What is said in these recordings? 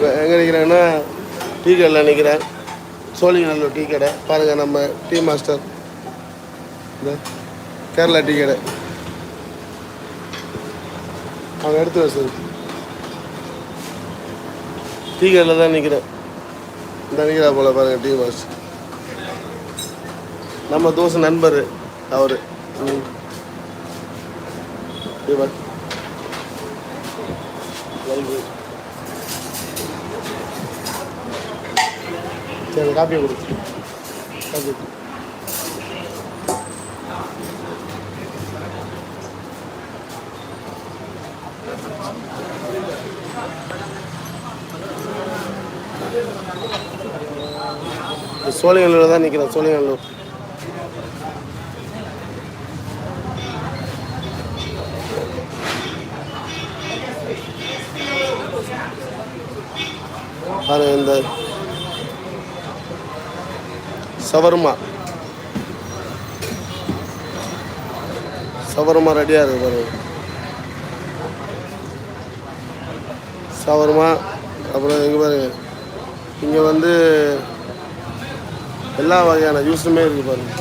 இப்போ எங்கே நிற்கிறேன்னா டீ கடையில் நிற்கிறேன் சோழிங்கநல்லூர் டீ கடை. பாருங்கள் நம்ம டீ மாஸ்டர். இந்த கேரளா டீ கடை. அவங்க எடுத்து வசதி டீ கடையில் தான் நிற்கிறேன் இந்த நிற்கிறா போல பாருங்கள் டீ மாஸ்டர். நம்ம தோசை நண்பர் அவர். ம். இவர் சரி காப்பியை கொடுத்து காப்பி சோழிங்கல்லூர் தான் நிற்கிறேன் சோழிங்கல்லூர் பாருங்க இந்த சவர்மா. சவர்மா ரெடியாக இருக்குது பாருங்க. சவர்மா அப்புறம் இங்கே பாருங்க. இங்கே வந்து எல்லா வகையான ஜூஸுமே இருக்குது பாருங்க.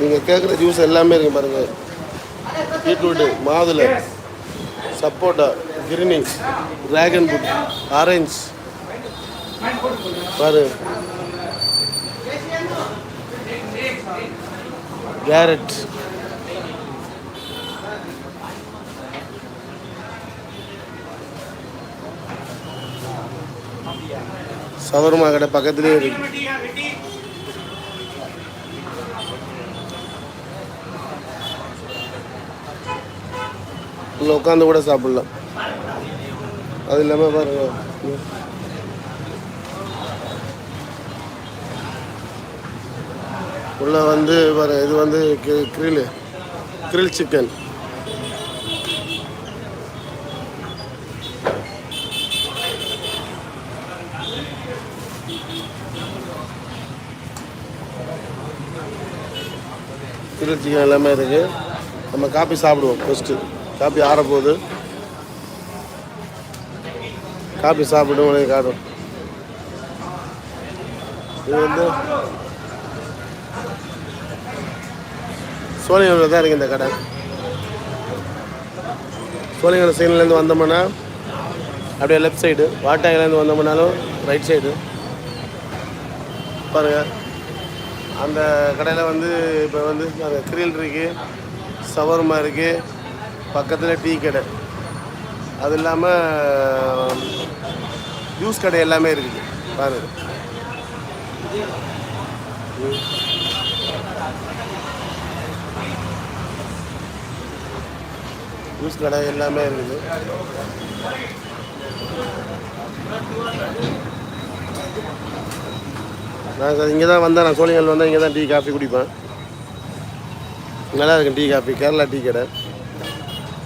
நீங்கள் கேட்குற ஜூஸ் எல்லாமே இருக்கு பாருங்க. பீட்ரூட்டு மாதுளை சப்போட்டா கிரினி ட்ராகன் ஃப்ரூட் ஆரஞ்ச் பாரு. கேரட் சவர்மா கடை பக்கத்துலேயே இருக்கு. உள்ள உட்காந்து கூட சாப்பிடலாம் அது இல்லாமல் பாருங்க உள்ளே வந்து பாரு இது வந்து grill grill chicken grill chicken எல்லாமே இருக்குது நம்ம காப்பி சாப்பிடுவோம் ஃபஸ்ட்டு காப்பி ஆற போகுது காப்பி சாப்பிட்டு உனக்கு காட்டும். இது வந்து சோழிங்கூரில் தான் இருக்குது இந்த கடை. சோழிங்கூர் சைட்லேருந்து வந்தோம்னா அப்படியே லெஃப்ட் சைடு வாட்டாங்கிலேருந்து வந்தோம்னாலும் ரைட் சைடு பாருங்கள் அந்த கடையில் வந்து இப்போ வந்து கிரில் இருக்குது சவர்மா இருக்குது பக்கத்தில் டீ கடை. அது இல்லாமல் ஜூஸ் கடை எல்லாமே இருக்குது. பாருங்க. ஜூஸ் கடை எல்லாமே இருக்குது. நான் இங்கே தான் வந்தேன். நான் சோழிங்கல் வந்தேன் இங்கே தான் டீ காஃபி குடிப்பேன். நல்லா இருக்கும் டீ காஃபி. கேரளா டீ கடை.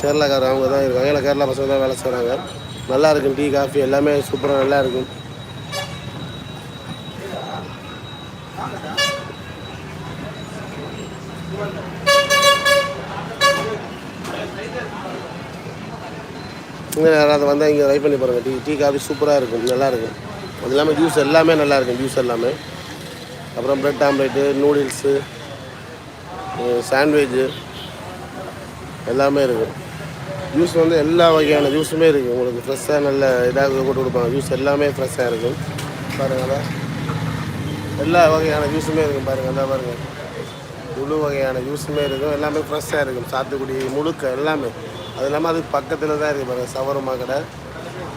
கேரளாக்காரர் அவங்க தான் இருக்காங்க. எல்லாம் கேரளா பசங்க தான் வேலை செய்கிறாங்க நல்லா இருக்கும் டீ காஃபி எல்லாமே சூப்பராக நல்லா இருக்கும். இங்கே யாராவது வந்தால் இங்கே ட்ரை பண்ணி பாருங்கள் டீ டீ காஃபி சூப்பராக இருக்கும். நல்லா இருக்கும். அது இல்லாமல் ஜூஸ் எல்லாமே நல்லா இருக்கும். ஜூஸ் எல்லாமே. அப்புறம் ப்ரெட் ஆம்லேட்டு நூடுல்ஸு சாண்ட்விட்சு எல்லாமே இருக்குது ஜூஸ் வந்து எல்லா வகையான ஜூஸுமே இருக்குது உங்களுக்கு ஃப்ரெஷ்ஷாக நல்ல இதாக போட்டு கொடுப்பாங்க. ஜூஸ் எல்லாமே ஃப்ரெஷ்ஷாக இருக்கும். பாருங்கள் எல்லா வகையான ஜூஸுமே இருக்கும். பாருங்கள் அதான் பாருங்கள் முழு வகையான ஜூஸுமே இருக்கும். எல்லாமே ஃப்ரெஷ்ஷாக இருக்கும். சாத்துக்குடி முழுக்க எல்லாமே. அது இல்லாமல் அதுக்கு பக்கத்தில் தான் இருக்குது பாருங்கள் சவரமா கடை.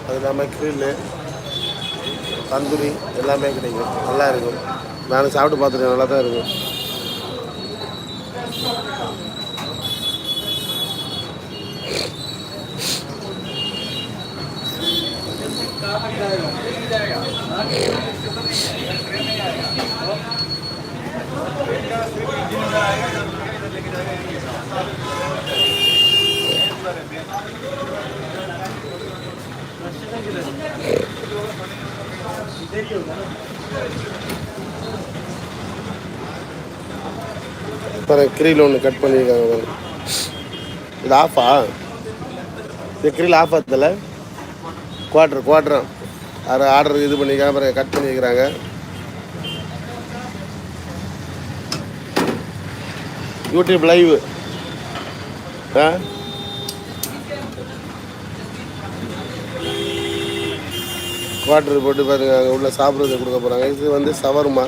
அது இல்லாமல் கிரில்லு தந்தூரி எல்லாமே கிடைக்கும். நல்லா இருக்கும். நான் சாப்பிட்டு பார்த்துருக்கேன். நல்லா தான் இருக்கும். பாரு கிரில் ஒன்று கட் பண்ணியிருக்காங்க பாரு இது ஆஃபா இது கிரில் ஆஃப் ஆத்துல குவாட்ரு குவாட்ரு அதை ஆர்டர் இது பண்ணிக்கிறாங்க பாருங்க கட் பண்ணியிருக்கிறாங்க யூடியூப் லைவ் ஆ? குவார்டர் போட்டு பாருங்க அங்கே உள்ள சாப்பிட்றது கொடுக்க போகிறாங்க இது வந்து சவர்மா.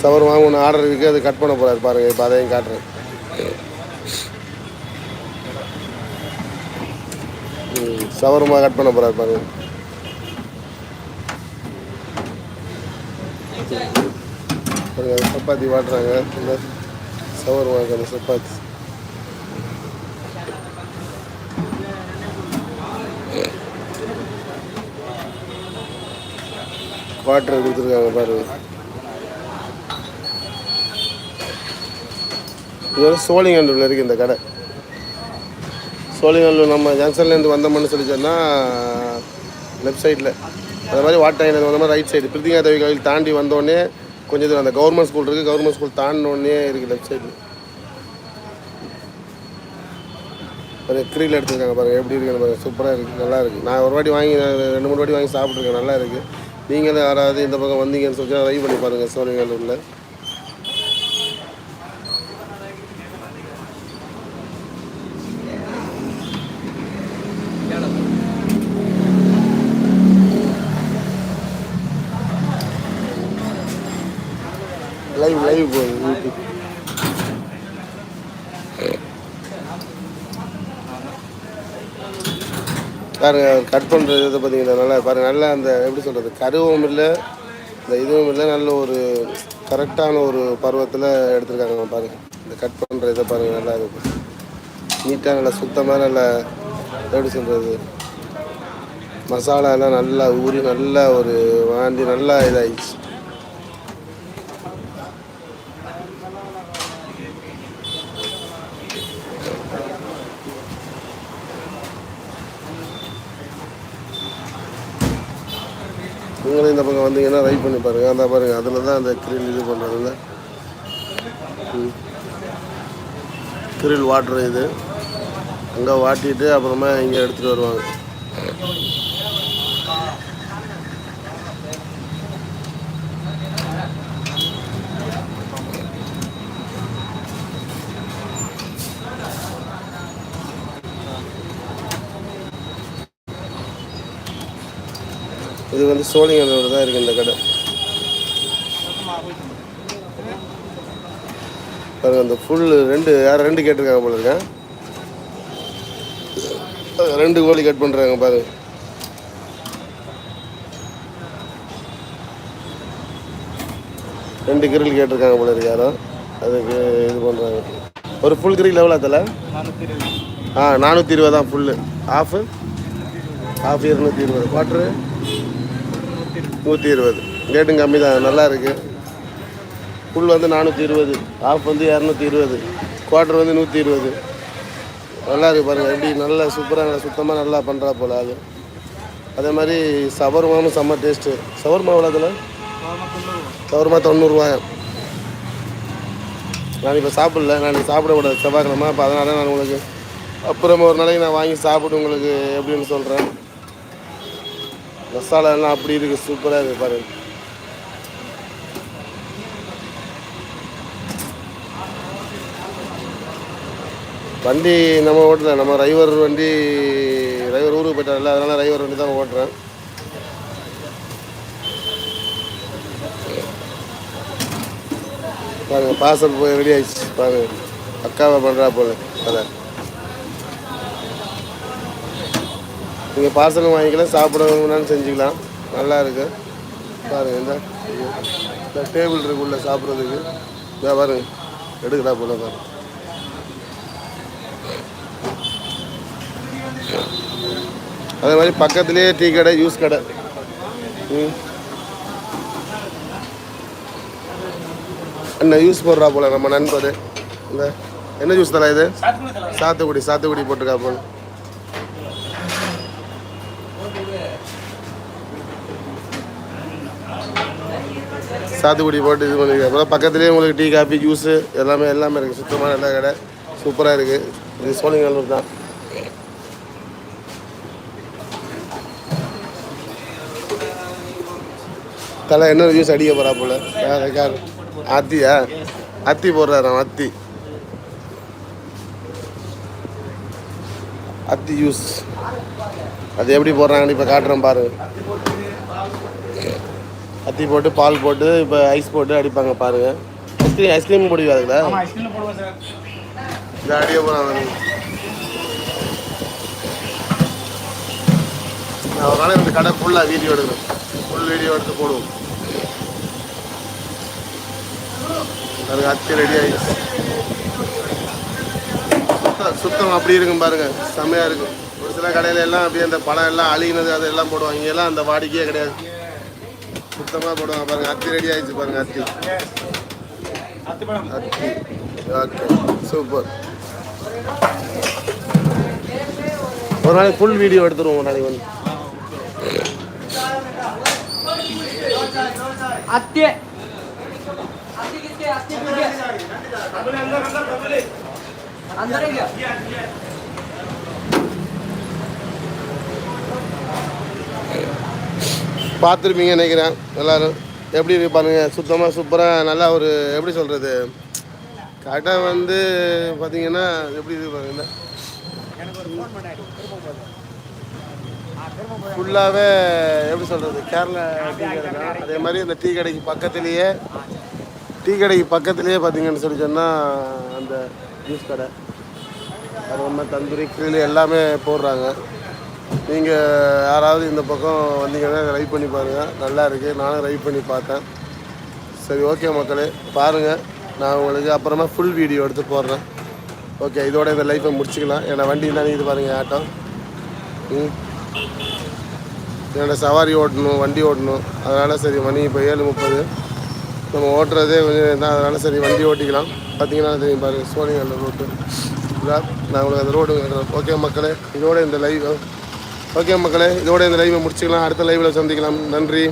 சவர்மா ஒன்று ஆர்டர் இருக்குது அது கட் பண்ண போகிறாரு பாருங்கள் இப்போ அதையும் காட்டுறேன். சவரமாக கட் பண்ண போகிறார் பாருங்க. சப்பாத்தி வாட்டுறாங்க. இந்த சவர்மாக்கு சப்பாத்தி. வாட்டர் கொடுத்துருக்காங்க பாருங்க. இது வந்து சோழிங்கல்லூரில் இருக்குது இந்த கடை. சோழிங்கல்லூர் நம்ம ஜங்ஷன்லேருந்து வந்தோம்னு சொல்லி சொன்னால் லெஃப்ட் சைடில் அது மாதிரி வாட்டாயினர் வந்த மாதிரி ரைட் சைடு பிரித்திகா தேவி கோயில் தாண்டி வந்தோடனே கொஞ்சம் தூரம் அந்த கவர்மெண்ட் ஸ்கூல் இருக்குது கவர்மெண்ட் ஸ்கூல் தாண்டினோடனே இருக்குது லெஃப்ட் சைடில் ஒரு க்ரீல் எடுத்துருக்காங்க பாருங்கள் எப்படி இருக்குன்னு பாருங்கள் சூப்பராக இருக்குது நல்லா இருக்குது நான் ஒரு வாட்டி வாங்கி ரெண்டு மூணு வாட்டி வாங்கி சாப்பிட்ருக்கேன் நல்லா இருக்குது நீங்களும் யாராவது இந்த பக்கம் வந்தீங்கன்னு சொல்லி ட்ரை பண்ணி பாருங்கள் சோழிங்கல்லூரில் லைவ் போகுது பாருங்க கட் பண்ணுறது இதை பார்த்தீங்கன்னா நல்லா பாருங்கள் நல்லா அந்த எப்படி சொல்கிறது கருவும் இல்லை இந்த இதுவும் இல்லை நல்ல ஒரு கரெக்டான ஒரு பருவத்தில் எடுத்திருக்காங்க பாருங்கள் இந்த கட் பண்ணுற இதை பாருங்கள் நல்லா இருக்கும் நீட்டாக நல்லா சுத்தமாக நல்லா எப்படி சொல்கிறது மசாலா எல்லாம் நல்லா ஊறி நல்லா ஒரு வாண்டி நல்லா இதாகிடுச்சு நீங்களும் இந்த பக்கம் வந்தீங்கன்னா ரைட் பண்ணி பாருங்கள் அந்த பாருங்கள் அதில் தான் அந்த கிரில் இது பண்ணுறதுல கிரில் வாட்டர் இது. அங்கே வாட்டிட்டு அப்புறமா இங்கே எடுத்துகிட்டு வருவாங்க. இது வந்து சோழிங்கரோடு தான் இருக்குது இந்த கடை. பாருங்க அந்த ஃபுல் ரெண்டு யார் ரெண்டு கேட்டிருக்காங்க போல இருக்கேன். ரெண்டு கோழி கட் பண்ணுறாங்க பாருங்க. ரெண்டு கிரில் கேட்டிருக்காங்க போல இருக்கு யாரும் அதுக்கு இது பண்ணுறாங்க ஒரு ஃபுல் கிரில் எவ்வளோ அதில் ஆ நானூற்றி இருபது தான் ஃபுல்லு ஆஃபு ஆஃப் இருநூற்றி இருபது. குவாட்ரு நூற்றி இருபது. ரேட்டும் கம்மி தான் நல்லா இருக்குது ஃபுல் வந்து நானூற்றி இருபது ஆஃப் வந்து இரநூத்தி இருபது குவார்டர் வந்து நூற்றி இருபது. நல்லா இருக்குது பாருங்கள் எப்படி நல்லா சூப்பராக சுத்தமாக நல்லா பண்ணுறா போல் அது. அதே மாதிரி சவர்மாவும் செம்ம டேஸ்ட்டு சவர்மா எவ்வளோ அதில்? சவர்மா தொண்ணூறுரூவா நான் இப்போ சாப்பிடல நான் சாப்பிடக்கூடாது செவ்வாய்க்கிழமை அப்போ அதனால நான் உங்களுக்கு அப்புறம் ஒரு நாளைக்கு நான் வாங்கி சாப்பிட்டு உங்களுக்கு எப்படின்னு சொல்கிறேன் மசாலா எல்லாம் அப்படி இருக்குது சூப்பராக இருக்குது பாருங்க வண்டி நம்ம ஓட்டல நம்ம ரைவர் வண்டி டிரைவர் ஊருக்கு போயிட்டார்ல அதனால ரைவர் வண்டி தான் ஓட்டுறேன். பாருங்க பார்சல் போய் ரெடி ஆயிடுச்சு பாருங்க. அக்காவை பண்ணுறா போல அதான் நீங்கள் பார்சலும் வாங்கிக்கலாம் சாப்பிடணும்னாலும் செஞ்சுக்கலாம். நல்லா இருக்கு. பாருங்க இந்த இந்த டேபிள் இருக்கு உள்ள சாப்பிட்றதுக்கு. இதா பாருங்க எடுக்கிறா போல பாருங்க. அதே மாதிரி பக்கத்துலேயே டீ கடை ஜூஸ் கடை. ம். என்ன ஜூஸ் போடுறா போல நம்ம நண்பர். இந்த என்ன ஜூஸ் தரா இது? சாத்துக்குடி சாத்துக்குடி போட்டிருக்கா போல. சாத்துக்குடி போட்டு இது பண்ணிருக்கு அப்புறம் பக்கத்துலேயே உங்களுக்கு டீ காஃபி ஜூஸு எல்லாமே எல்லாமே இருக்குது சுத்தமான எல்லா கடை. சூப்பராக இருக்குது இது சோழிங்கல்லூர் தான். தலை என்ன ஜூஸ் அடிக்க போகிறா போல. யார் யார் அத்தியா அத்தி போடுறாராம் அத்தி அத்தி ஜூஸ் அது எப்படி போடுறாங்கன்னு இப்போ காட்டுறேன் பாரு. அத்தி போட்டு பால் போட்டு இப்போ ஐஸ் போட்டு அடிப்பாங்க பாருங்க. ஐஸ்கிரீம் ஐஸ்கிரீம் போடுவீங்க அதுல? அடிய போகிறாங்க நான் ஒரு நாள் இந்த கடை ஃபுல்லாக வீடியோ எடுக்கணும் ஃபுல் வீடியோ எடுத்து போடுவோம். பாருங்க அத்தி ரெடி ஆகிடுச்சு சுத்தம் சுத்தம் அப்படி இருக்கும் பாருங்க. செம்மையாக இருக்கும். ஒரு சில கடையில எல்லாம் அப்படியே அந்த பழம் எல்லாம் அழுகினது அதெல்லாம் போடுவாங்க. இங்கெல்லாம் அந்த வாடிக்கையே கிடையாது. சுத்தமாக போடுவாங்க பாருங்க அத்தி ரெடி ஆயிடுச்சு பாருங்க அத்தி அத்திப்பழம் அத்தி ஓகே சூப்பர் ஒரு நாளைக்கு ஃபுல் வீடியோ எடுத்துருவோம் ஒரு நாளைக்கு வந்து अत्ते अत्ते किसके अत्ते किसके अंदर है क्या பார்த்துருப்பீங்க நினைக்கிறேன். எல்லாரும் எப்படி இருக்கு சுத்தமாக சூப்பராக நல்லா ஒரு எப்படி சொல்கிறது கரெக்டாக வந்து பார்த்தீங்கன்னா எப்படி இது பாருங்க. ஃபுல்லாகவே எப்படி சொல்கிறது கேரளா டீ கடை அதே மாதிரி இந்த டீ கடைக்கு பக்கத்துலேயே டீ கடைக்கு பக்கத்துலேயே பார்த்தீங்கன்னு சொல்லி சொன்னால் அந்த ஜூஸ் கடை. அது ரொம்ப தந்தூரி கிரில் எல்லாமே போடுறாங்க. நீங்கள் யாராவது இந்த பக்கம் வந்தீங்கன்னா ரைட் பண்ணி பாருங்கள் நல்லா இருக்குது நானும் ரைட் பண்ணி பார்த்தேன். சரி ஓகே மக்களே. பாருங்கள் நான் உங்களுக்கு அப்புறமா ஃபுல் வீடியோ எடுத்து போடுறேன். ஓகே இதோட இந்த லைஃப்பை முடிச்சுக்கலாம். ஏன்னா வண்டி தான் இது பாருங்கள் ஆட்டம் ம். என்னோட சவாரி ஓட்டணும் வண்டி ஓட்டணும். அதனால் சரி மணி இப்போ ஏழு முப்பது. நம்ம ஓட்டுறதே கொஞ்சம் தான் அதனால் சரி வண்டி ஓட்டிக்கலாம். பார்த்தீங்கன்னா தெரியும் பாருங்கள் சோழிங்கல்ல ரோட்டு நான் உங்களுக்கு அந்த ரோடு ஓகே மக்களே இதோட இந்த லைவ் ஓகே மக்களே இதோட இந்த லைவை முடிச்சுக்கலாம். அடுத்த லைவில் சந்திக்கலாம். நன்றி.